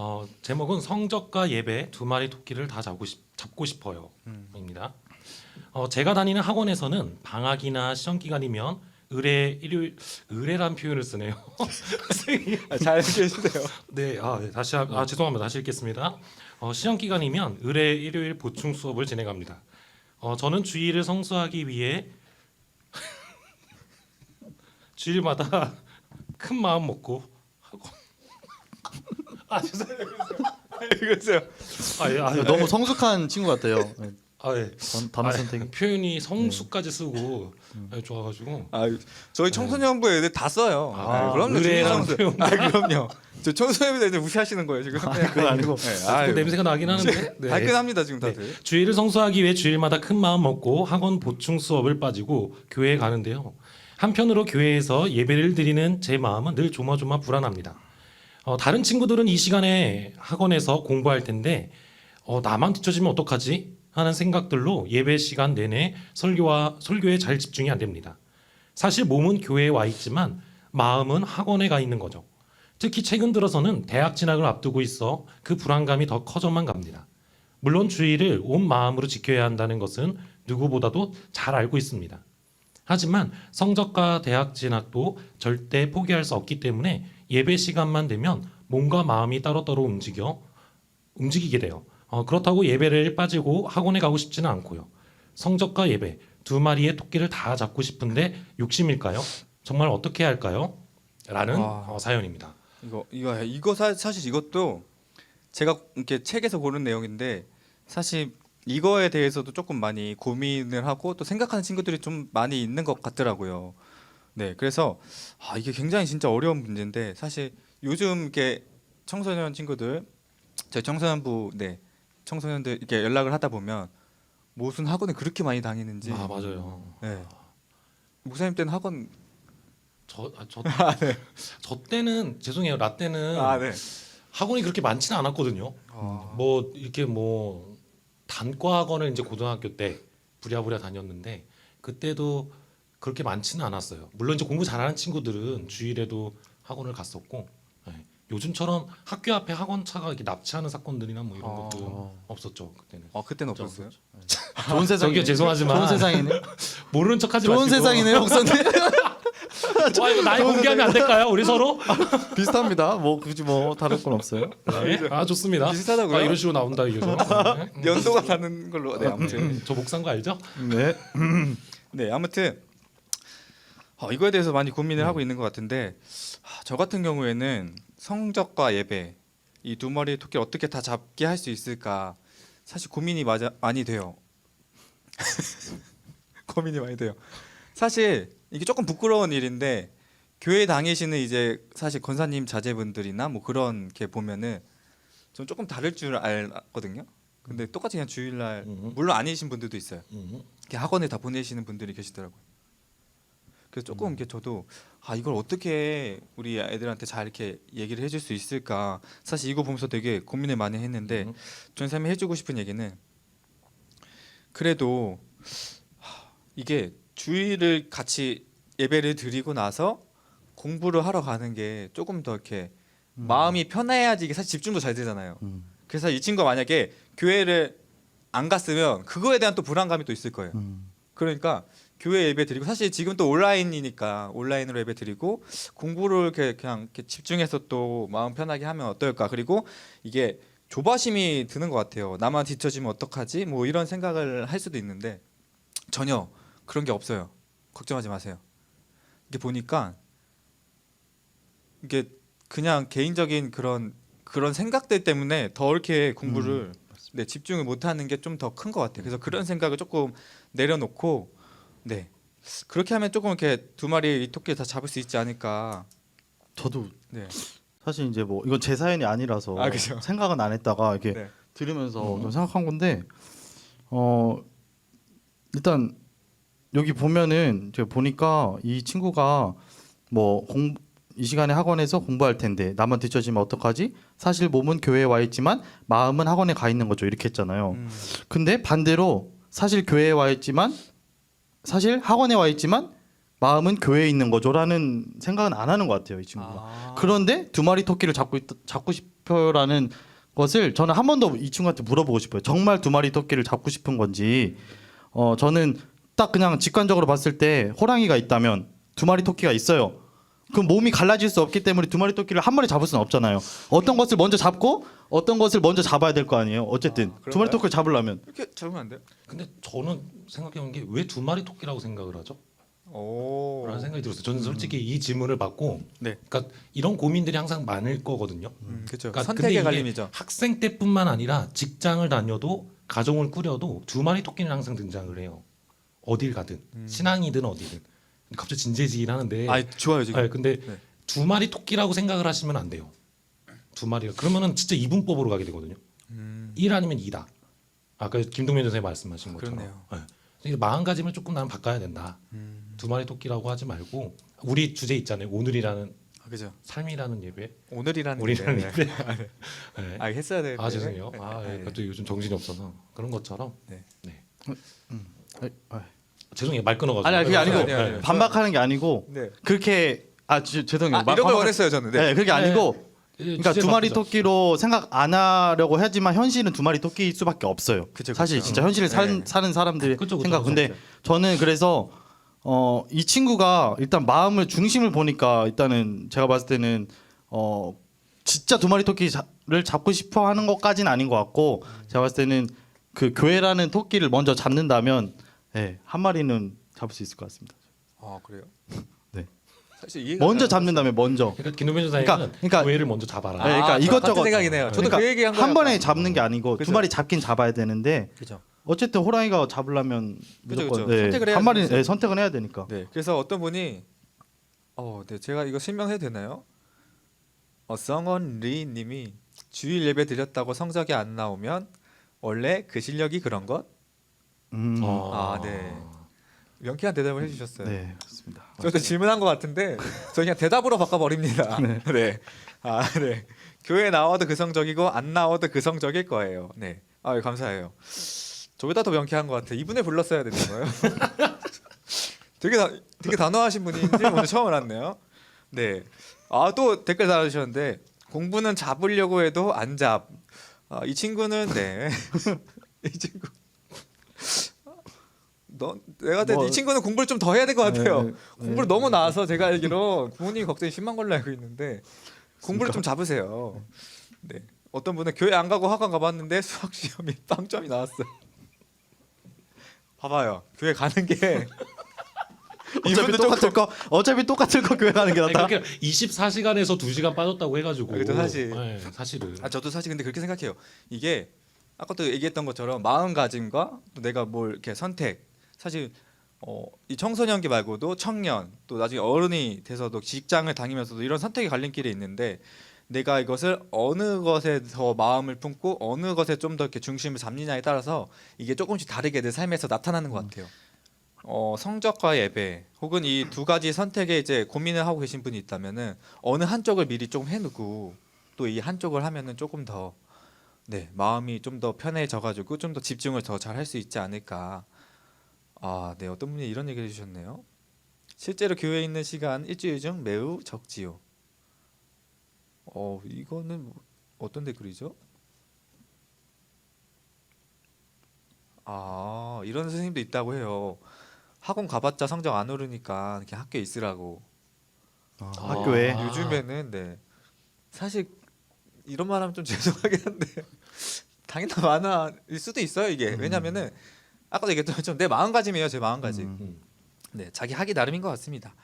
어, 제목은 성적과 예배 두 마리 토끼를 다 잡고 싶, 잡고 싶어요. 음. 입니다. 어, 제가 다니는 학원에서는 방학이나 시험 기간이면 의뢰 일요일 의뢰란 표현을 쓰네요. 선생님. 아, 잘 계시네요. 네, 아, 네, 다시 하, 아, 죄송합니다. 다시 읽겠습니다. 어, 시험 기간이면 의뢰 일요일 보충 수업을 진행합니다. 어, 저는 주일을 성수하기 위해 주일마다 큰 마음 먹고 아 죄송해요. 읽으세요. 아, 예, 아, 예, 너무 성숙한 친구 같아요. 네, 아, 예. 단- 단어 아, 선택이. 표현이 성수까지 쓰고 예, 좋아가지고 아, 저희 청소년부 애들 다 써요. 아, 아, 그럼요. 의뢰라는 청소년-. 아, 그럼요. 저 청소년부 애들 무시하시는 거예요 지금. 그건 아니고. 네, 아, 아유. 냄새가 나긴 하는데 네. 발끈합니다 지금 다들. 주일을 성수하기 위해 주일마다 큰 마음 먹고 학원 보충 수업을 빠지고 교회에 가는데요. 한편으로 교회에서 예배를 드리는 제 마음은 늘 조마조마 불안합니다. 어, 다른 친구들은 이 시간에 학원에서 공부할 텐데 어, 나만 뒤처지면 어떡하지? 하는 생각들로 예배 시간 내내 설교와 설교에 잘 집중이 안 됩니다. 사실 몸은 교회에 와 있지만 마음은 학원에 가 있는 거죠. 특히 최근 들어서는 대학 진학을 앞두고 있어 그 불안감이 더 커져만 갑니다. 물론 주의를 온 마음으로 지켜야 한다는 것은 누구보다도 잘 알고 있습니다. 하지만 성적과 대학 진학도 절대 포기할 수 없기 때문에 예배 시간만 되면 몸과 마음이 따로따로 움직여 움직이게 돼요. 어, 그렇다고 예배를 빠지고 학원에 가고 싶지는 않고요. 성적과 예배 두 마리의 토끼를 다 잡고 싶은데 욕심일까요? 정말 어떻게 할까요? 라는 와. 어, 사연입니다. 이거 이거 이거 사, 사실 이것도 제가 이렇게 책에서 고른 내용인데 사실 이거에 대해서도 조금 많이 고민을 하고 또 생각하는 친구들이 좀 많이 있는 것 같더라고요. 네, 그래서 아 이게 굉장히 진짜 어려운 문제인데 사실 요즘 이렇게 청소년 친구들 저희 청소년부 네 청소년들 이렇게 연락을 하다 보면 무슨 학원에 그렇게 많이 다니는지 아 맞아요. 네 목사님 때는 학원 저, 아, 저, 저 때는 죄송해요. 나 때는 아 네 학원이 그렇게 많지는 않았거든요. 아, 뭐 이렇게 뭐 단과 학원을 이제 고등학교 때 부랴부랴 다녔는데 그때도 그렇게 많지는 않았어요. 물론 이제 공부 잘하는 친구들은 주일에도 학원을 갔었고 네. 요즘처럼 학교 앞에 학원 차가 이렇게 납치하는 사건들이나 뭐 이런 아. 것도 없었죠 그때는. 아 그때는 없었어요? 좋은 세상이. 저기요, 죄송하지만 좋은 세상이네. 모르는 척하지 좋은 마시고. 세상이네요, 목사님. 와 이거 나이 공개하면 안 될까요? 우리 서로? 비슷합니다. 뭐 굳이 뭐 다를 건 없어요. 네. 아 좋습니다. 비슷하다고요? 아, 이런 식으로 나온다 이게 좀. 네. 연도가 다른 걸로 네 아무튼 음, 저 목산 거 알죠? 네. 네 아무튼 어, 이거에 대해서 많이 고민을 하고 있는 것 같은데 아, 저 같은 경우에는 성적과 예배 이 두 마리의 토끼를 어떻게 다 잡게 할 수 있을까 사실 고민이 맞아, 많이 돼요 고민이 많이 돼요 사실 이게 조금 부끄러운 일인데 교회 다니시는 이제 사실 권사님 자제분들이나 뭐 그런 게 보면은 좀 조금 다를 줄 알거든요 근데 똑같이 그냥 주일날 음. 물론 아니신 분들도 있어요 음. 이렇게 학원에 다 보내시는 분들이 계시더라고요. 그래서 조금 이렇게 저도 아 이걸 어떻게 우리 애들한테 잘 이렇게 얘기를 해줄 수 있을까 사실 이거 보면서 되게 고민을 많이 했는데 음. 전쌤이 해주고 싶은 얘기는 그래도 하, 이게 주일을 같이 예배를 드리고 나서 공부를 하러 가는 게 조금 더 이렇게 마음이 편해야지 이게 사실 집중도 잘 되잖아요. 음. 그래서 이 친구가 만약에 교회를 안 갔으면 그거에 대한 또 불안감이 또 있을 거예요. 음. 그러니까 교회 예배 드리고 사실 지금 또 온라인이니까 온라인으로 예배 드리고 공부를 이렇게 그냥 이렇게 집중해서 또 마음 편하게 하면 어떨까 그리고 이게 조바심이 드는 것 같아요 나만 뒤처지면 어떡하지 뭐 이런 생각을 할 수도 있는데 전혀 그런 게 없어요 걱정하지 마세요 이게 보니까 이게 그냥 개인적인 그런 그런 생각들 때문에 더 이렇게 공부를 네, 집중을 못 하는 게 좀 더 큰 것 같아요. 그래서 그런 생각을 조금 내려놓고 네 그렇게 하면 조금 이렇게 두 마리 이 토끼를 다 잡을 수 있지 않을까. 저도 네. 사실 이제 뭐 이건 제 사연이 아니라서 아, 그죠. 생각은 안 했다가 이렇게 네. 들으면서 음. 좀 생각한 건데 어 일단 여기 보면은 제가 보니까 이 친구가 뭐 공 이 시간에 학원에서 공부할 텐데 나만 뒤처지면 어떡하지? 사실 몸은 교회에 와 있지만 마음은 학원에 가 있는 거죠. 이렇게 했잖아요. 음, 근데 반대로 사실 교회에 와 있지만 사실 학원에 와 있지만 마음은 교회에 있는 거죠라는 생각은 안 하는 것 같아요. 이 친구가. 아. 그런데 두 마리 토끼를 잡고 있, 잡고 싶어 싶어요라는 것을 저는 한 번 더 이 친구한테 물어보고 싶어요. 정말 두 마리 토끼를 잡고 싶은 건지. 어 저는 딱 그냥 직관적으로 봤을 때 호랑이가 있다면 두 마리 토끼가 있어요. 그럼 몸이 갈라질 수 없기 때문에 두 마리 토끼를 한 마리 잡을 수는 없잖아요. 어떤 것을 먼저 잡고 어떤 것을 먼저 잡아야 될 거 아니에요. 어쨌든 아, 두 마리 그런가요? 토끼를 잡으려면 이렇게 잡으면 안 돼요? 근데 저는 생각해 본 게 왜 두 마리 토끼라고 생각을 하죠? 오. 라는 생각이 들었어요. 저는 솔직히 이 질문을 받고 네. 그러니까 이런 고민들이 항상 많을 거거든요. 음, 그렇죠. 그러니까 근데 선택의 이게 갈림이죠. 학생 때뿐만 아니라 직장을 다녀도 가정을 꾸려도 두 마리 토끼는 항상 등장을 해요. 어딜 가든 신앙이든 어디든. 갑자기 진지해지긴 하는데. 아, 좋아요 지금. 아 근데 네. 두 마리 토끼라고 생각을 하시면 안 돼요. 두 마리가 그러면은 진짜 이분법으로 가게 되거든요. 음. 1 아니면 2다. 아까 김동민 선생님 말씀하신 것처럼. 그렇네요. 네. 그래서 마음가짐을 조금 나는 바꿔야 된다. 음. 두 마리 토끼라고 하지 말고 우리 주제 있잖아요. 오늘이라는 아, 그죠. 삶이라는 예배. 오늘이라는 우리라는 게- 예배. 네. 아, 했어야 되는데. 아 죄송해요. 네. 아 네. 예, 갑자기 요즘 정신이 없어서 그런 것처럼. 네. 네. 아니, 아니. 죄송해요. 말 끊어가지고. 아니, 그게 아니고 아니요, 아니요. 반박하는 게 아니고 네. 그렇게 아 지- 죄송해요. 아, 마- 이런 걸 반박- 원했어요 저는. 네, 네. 그게 아니고 예, 그러니까 주제 두 마리. 토끼로 생각 안 하려고 하지만 현실은 두 마리 토끼일 수밖에 없어요. 그쵸, 사실 그쵸. 진짜 사는, 네. 사는 사람들의 그쵸, 그쵸, 생각. 그쵸, 근데 저는 그래서 어, 이 친구가 일단 마음을 중심을 보니까 일단은 제가 봤을 때는 어, 진짜 두 마리 토끼를 잡고 싶어 하는 것까지는 아닌 것 같고 제가 봤을 때는 그 교회라는 토끼를 먼저 잡는다면 예, 한 마리는 잡을 수 있을 것 같습니다. 아 그래요? 네. 사실 이해가 먼저 잘 안 잡는다면 먼저. 그러니까 김동민 선생님은 그러니까- 그러니까- 교회를 먼저 잡아라. 네, 그러니까 아, 이것저것- 같은 생각이네요. 저도 그러니까 그 얘기 한 한 거예요. 번에 잡는 게 아니고 그죠. 두 마리 잡긴 잡아야 되는데 그죠. 어쨌든 호랑이가 잡으려면 그죠, 무조건 그죠. 선택을 해야 한 마리 되죠. 네, 선택은 해야 되니까. 네. 그래서 어떤 분이 어, 네. 제가 이거 실명해도 되나요? 어, 성원 리 님이 주일 예배 드렸다고 성적이 안 나오면 원래 그 실력이 그런 것? 음, 아, 네. 명쾌한 대답을 해 주셨어요. 네, 그렇습니다. 저도 질문한 것 같은데 저 그냥 대답으로 바꿔버립니다. 네. 아, 네. 교회 나와도 그 성적이고 안 나와도 그 성적일 거예요. 네. 아, 감사해요. 저보다 더 명쾌한 것 같아. 이분을 불렀어야 되는 거예요. 되게 다, 되게 단호하신 분인지 오늘 처음 알았네요. 네. 아, 또 댓글 달아주셨는데 공부는 잡으려고 해도 안 잡. 아, 이 친구는 네. 이 친구. 너 내가 뭐- 이 친구는 공부를 좀 더 해야 될 것 같아요. 네, 네, 공부를 네. 너무 나와서 제가 알기로 부모님이 걱정이 심한 걸로 알고 있는데 공부를 좀 잡으세요. 네. 어떤 분은 교회 안 가고 학원 가봤는데 수학 시험이 빵점이 나왔어요. 봐봐요. 교회 가는 게 어차피 똑같을 거 어차피 똑같을 거 교회 가는 게 낫다. 그러니까 24시간에서 2시간 빠졌다고 해가지고. 아, 그죠, 사실. 네, 사실은. 아 저도 사실 근데 그렇게 생각해요. 이게 아까도 얘기했던 것처럼 마음가짐과 또 내가 뭘 이렇게 선택 사실 어, 이 청소년기 말고도 청년 또 나중에 어른이 돼서도 직장을 다니면서도 이런 선택의 갈림길이 있는데 내가 이것을 어느 것에 더 마음을 품고 어느 것에 좀 더 이렇게 중심을 잡느냐에 따라서 이게 조금씩 다르게 내 삶에서 나타나는 것 같아요. 어, 성적과 예배 혹은 이 두 가지 선택에 이제 고민을 하고 계신 분이 있다면은 어느 한쪽을 미리 좀 해놓고 또 이 한쪽을 하면은 조금 더 네, 마음이 좀 더 편해져 가지고 좀 더 집중을 더 잘 할 수 있지 않을까. 아, 네. 어떤 분이 이런 얘기를 해 주셨네요. 실제로 교회에 있는 시간 일주일 중 매우 적지요. 어, 이거는 뭐 어떤 댓글이죠? 아, 이런 선생님도 있다고 해요. 학원 가봤자 성적 안 오르니까 그냥 학교에 있으라고. 아, 아. 학교에 아. 요즘에는 네 사실 이런 말하면 좀 죄송하긴 한데 당연한 만화일 수도 있어요 이게 왜냐면은 아까도 얘기했던 것처럼 내 마음가짐이에요 제 마음가짐 음. 음. 네 자기 하기 나름인 것 같습니다